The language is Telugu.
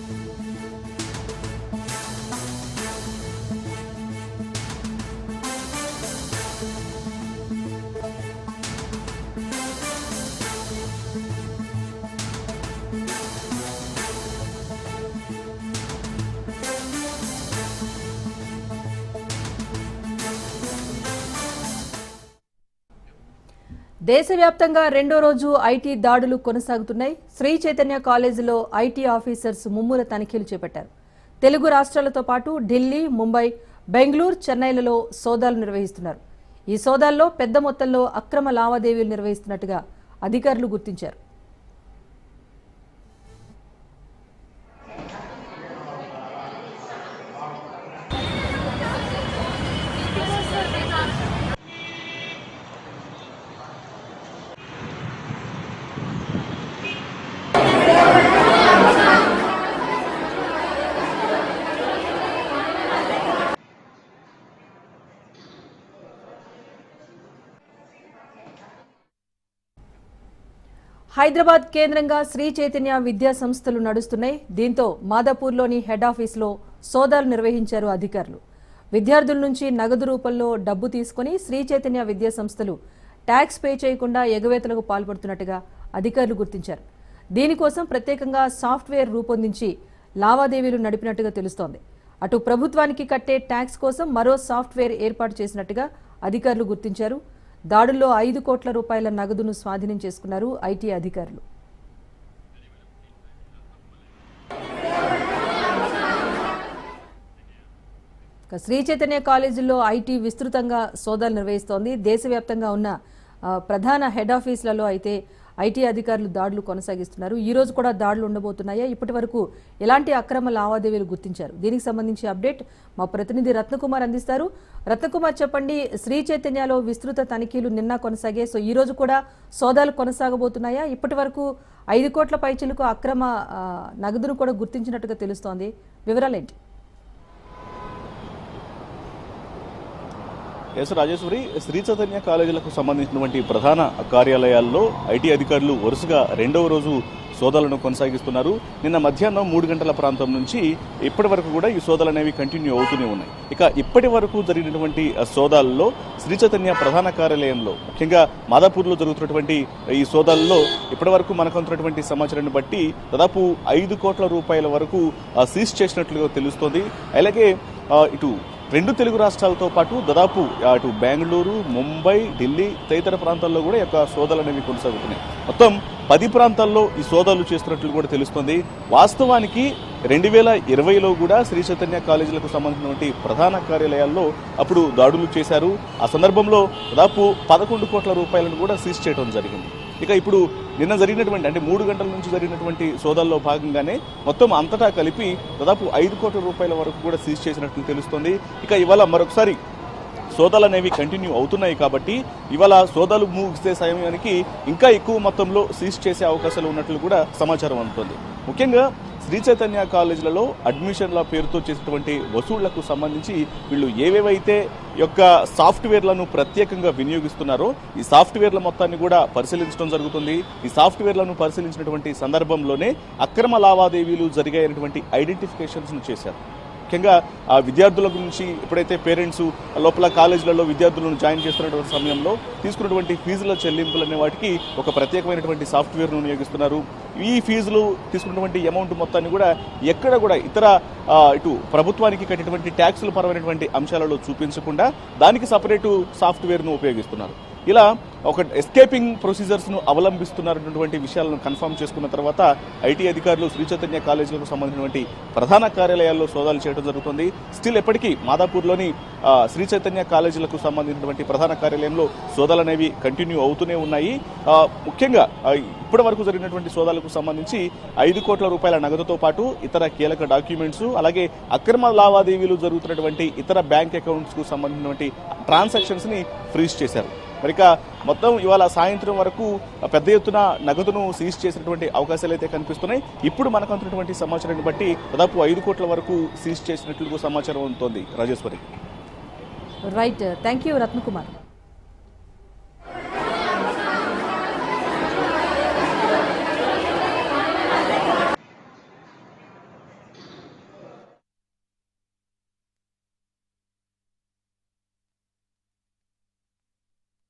thank you దేశవ్యాప్తంగా రెండో రోజు ఐటీ దాడులు కొనసాగుతున్నాయి. శ్రీ చైతన్య కాలేజీలో ఐటీ ఆఫీసర్స్ ముమ్ముల తనిఖీలు చేపట్టారు. తెలుగు రాష్ట్రాలతో పాటు ఢిల్లీ ముంబై బెంగళూరు చెన్నైలలో సోదాలు నిర్వహిస్తున్నారు. ఈ సోదాల్లో పెద్ద మొత్తంలో అక్రమ లావాదేవీలు నిర్వహిస్తున్నట్టుగా అధికారులు గుర్తించారు. హైదరాబాద్ కేంద్రంగా శ్రీ చైతన్య విద్యా సంస్థలు నడుస్తున్నాయి. దీంతో మాదాపూర్లోని హెడ్ ఆఫీస్లో సోదాలు నిర్వహించారు అధికారులు. విద్యార్థుల నుంచి నగదు రూపంలో డబ్బు తీసుకుని శ్రీ చైతన్య విద్యా సంస్థలు ట్యాక్స్ పే చేయకుండా ఎగవేతలకు పాల్పడుతున్నట్టుగా అధికారులు గుర్తించారు. దీనికోసం ప్రత్యేకంగా సాఫ్ట్వేర్ రూపొందించి లావాదేవీలు నడిపినట్టుగా తెలుస్తోంది. అటు ప్రభుత్వానికి కట్టే ట్యాక్స్ కోసం మరో సాఫ్ట్వేర్ ఏర్పాటు చేసినట్టుగా అధికారులు గుర్తించారు. దాడుల్లో ఐదు కోట్ల రూపాయల నగదును స్వాధీనం చేసుకున్నారు ఐటీ అధికారులు. శ్రీ చైతన్య కాలేజీలో ఐటీ విస్తృతంగా సోదాలు నిర్వహిస్తోంది. దేశవ్యాప్తంగా ఉన్న ప్రధాన హెడ్ ఆఫీసులలో అయితే ఐటీ అధికారులు దాడులు కొనసాగిస్తున్నారు. ఈ రోజు కూడా దాడులు ఉండబోతున్నాయా? ఇప్పటి వరకు ఎలాంటి అక్రమ లావాదేవీలు గుర్తించారు? దీనికి సంబంధించి అప్డేట్ మా ప్రతినిధి రత్నకుమార్ అందిస్తారు. రత్నకుమార్ చెప్పండి శ్రీ చైతన్యలో విస్తృత తనిఖీలు నిన్న కొనసాగే సో ఈ రోజు కూడా సోదాలు కొనసాగబోతున్నాయా? ఇప్పటి వరకు ఐదు కోట్ల పైచలకు అక్రమ నగదును కూడా గుర్తించినట్టుగా తెలుస్తోంది. వివరాలేంటి? ఎస్ రాజేశ్వరి శ్రీ చైతన్య కాలేజీలకు సంబంధించినటువంటి ప్రధాన కార్యాలయాల్లో ఐటీ అధికారులు వరుసగా రెండవ రోజు సోదాలను కొనసాగిస్తున్నారు. నిన్న మధ్యాహ్నం మూడు గంటల ప్రాంతం నుంచి ఇప్పటి వరకు కూడా ఈ సోదాలు అనేవి కంటిన్యూ అవుతూనే ఉన్నాయి. ఇక ఇప్పటి వరకు జరిగినటువంటి సోదాల్లో శ్రీ చైతన్య ప్రధాన కార్యాలయంలో ముఖ్యంగా మాదాపూర్లో జరుగుతున్నటువంటి ఈ సోదాల్లో ఇప్పటి వరకు మనకు అందుతున్నటువంటి సమాచారాన్ని బట్టి దాదాపు ఐదు కోట్ల రూపాయల వరకు సీజ్ చేసినట్లుగా తెలుస్తోంది. అలాగే ఇటు రెండు తెలుగు రాష్ట్రాలతో పాటు దాదాపు అటు బెంగళూరు ముంబై ఢిల్లీ తదితర ప్రాంతాల్లో కూడా యొక్క సోదాలు అనేవి కొనసాగుతున్నాయి. మొత్తం పది ప్రాంతాల్లో ఈ సోదాలు చేస్తున్నట్లు కూడా తెలుస్తోంది. వాస్తవానికి రెండు వేల ఇరవైలో కూడా శ్రీ చైతన్య కాలేజీలకు సంబంధించినటువంటి ప్రధాన కార్యాలయాల్లో అప్పుడు దాడులు చేశారు. ఆ సందర్భంలో దాదాపు పదకొండు కోట్ల రూపాయలను కూడా సీజ్ చేయడం జరిగింది. ఇక ఇప్పుడు నిన్న జరిగినటువంటి అంటే మూడు గంటల నుంచి జరిగినటువంటి సోదాల్లో భాగంగానే మొత్తం అంతటా కలిపి దాదాపు ఐదు కోట్ల రూపాయల వరకు కూడా సీజ్ చేసినట్లు తెలుస్తోంది. ఇక ఇవాళ మరొకసారి సోదాలు అనేవి కంటిన్యూ అవుతున్నాయి కాబట్టి ఇవాళ సోదాలు ముగిసే సమయానికి ఇంకా ఎక్కువ మొత్తంలో సీజ్ చేసే అవకాశాలు ఉన్నట్లు కూడా సమాచారం అందుతోంది. ముఖ్యంగా శ్రీ చైతన్య కాలేజీలలో అడ్మిషన్ల పేరుతో చేసినటువంటి వసూళ్ళకు సంబంధించి వీళ్ళు ఏవేవైతే యొక్క సాఫ్ట్వేర్లను ప్రత్యేకంగా వినియోగిస్తున్నారో ఈ సాఫ్ట్వేర్ల మొత్తాన్ని కూడా పరిశీలించడం జరుగుతుంది. ఈ సాఫ్ట్వేర్లను పరిశీలించినటువంటి సందర్భంలోనే అక్రమ లావాదేవీలు జరిగాయనటువంటి ఐడెంటిఫికేషన్స్ చేశారు. ముఖ్యంగా ఆ విద్యార్థుల గురించి ఎప్పుడైతే పేరెంట్స్ లోపల కాలేజీలలో విద్యార్థులను జాయిన్ చేస్తున్నటువంటి సమయంలో తీసుకున్నటువంటి ఫీజుల చెల్లింపులు అనే వాటికి ఒక ప్రత్యేకమైనటువంటి సాఫ్ట్వేర్ను వినియోగిస్తున్నారు. ఈ ఫీజులు తీసుకున్నటువంటి అమౌంట్ మొత్తాన్ని కూడా ఎక్కడ కూడా ఇతర ఇటు ప్రభుత్వానికి కట్టినటువంటి ట్యాక్సుల పరమైనటువంటి అంశాలలో చూపించకుండా దానికి సపరేటు సాఫ్ట్వేర్ను ఉపయోగిస్తున్నారు. ఇలా ఒక ఎస్కేపింగ్ ప్రొసీజర్స్ను అవలంబిస్తున్నటువంటి విషయాలను కన్ఫర్మ్ చేసుకున్న తర్వాత ఐటీ అధికారులు శ్రీ చైతన్య కాలేజీలకు సంబంధించినటువంటి ప్రధాన కార్యాలయాల్లో సోదాలు చేయడం జరుగుతుంది. స్టిల్ ఎప్పటికీ మాదాపూర్లోని శ్రీ చైతన్య కాలేజీలకు సంబంధించినటువంటి ప్రధాన కార్యాలయంలో సోదాలు అనేవి కంటిన్యూ అవుతూనే ఉన్నాయి. ముఖ్యంగా ఇప్పటి వరకు జరిగినటువంటి సోదాలకు సంబంధించి ఐదు కోట్ల రూపాయల నగదుతో పాటు ఇతర కీలక డాక్యుమెంట్స్ అలాగే అక్రమ లావాదేవీలు జరుగుతున్నటువంటి ఇతర బ్యాంక్ అకౌంట్స్కు సంబంధించినటువంటి ట్రాన్సాక్షన్స్ని ఫ్రీజ్ చేశారు. మరిక మొత్తం ఇవాళ సాయంత్రం వరకు పెద్ద ఎత్తున నగదును సీజ్ చేసినటువంటి అవకాశాలు అయితే కనిపిస్తున్నాయి. ఇప్పుడు మనకు అందినటువంటి సమాచారాన్ని బట్టి దాదాపు ఐదు కోట్ల వరకు సీజ్ చేసినట్లు సమాచారం ఉంటుంది Rajeshwari. Right thank you Ratnakumar